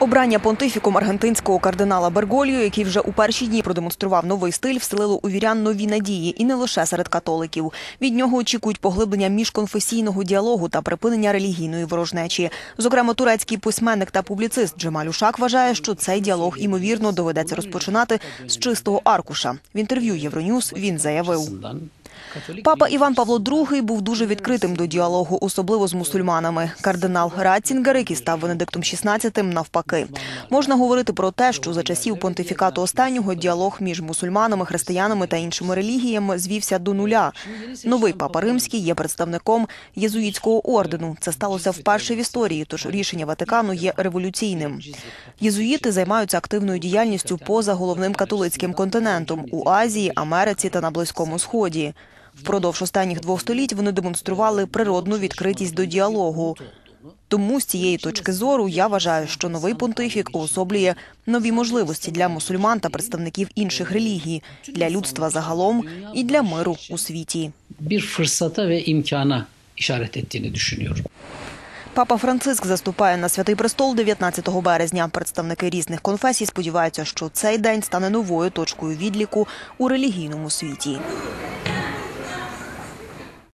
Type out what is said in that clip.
Обрання понтифіком аргентинського кардинала Берголію, який вже у перші дні продемонстрував новий стиль, вселило у вірян нові надії, і не лише серед католиків. Від нього очікують поглиблення міжконфесійного діалогу та припинення релігійної ворожнечі. Зокрема, турецький письменник та публіцист Джемаль Ушак вважає, що цей діалог імовірно доведеться розпочинати з чистого аркуша. В інтерв'ю Євроньюз він заявив. Папа Іван Павло II був дуже відкритим до діалогу, особливо з мусульманами. Кардинал Ратцінгер, який став Венедиктом XVI, навпаки. Можна говорити про те, що за часів понтифікату останнього діалог між мусульманами, християнами та іншими релігіями звівся до нуля. Новий папа римський є представником єзуїтського ордену. Це сталося вперше в історії, тож рішення Ватикану є революційним. Єзуїти займаються активною діяльністю поза головним католицьким континентом у Азії, Америці та на Близькому Сході. Впродовж останніх двох століть вони демонстрували природну відкритість до діалогу. Тому з цієї точки зору я вважаю, що новий понтифік уособлює нові можливості для мусульман та представників інших релігій, для людства загалом і для миру у світі. Папа Франциск заступає на святий престол 19 березня. Представники різних конфесій сподіваються, що цей день стане новою точкою відліку у релігійному світі.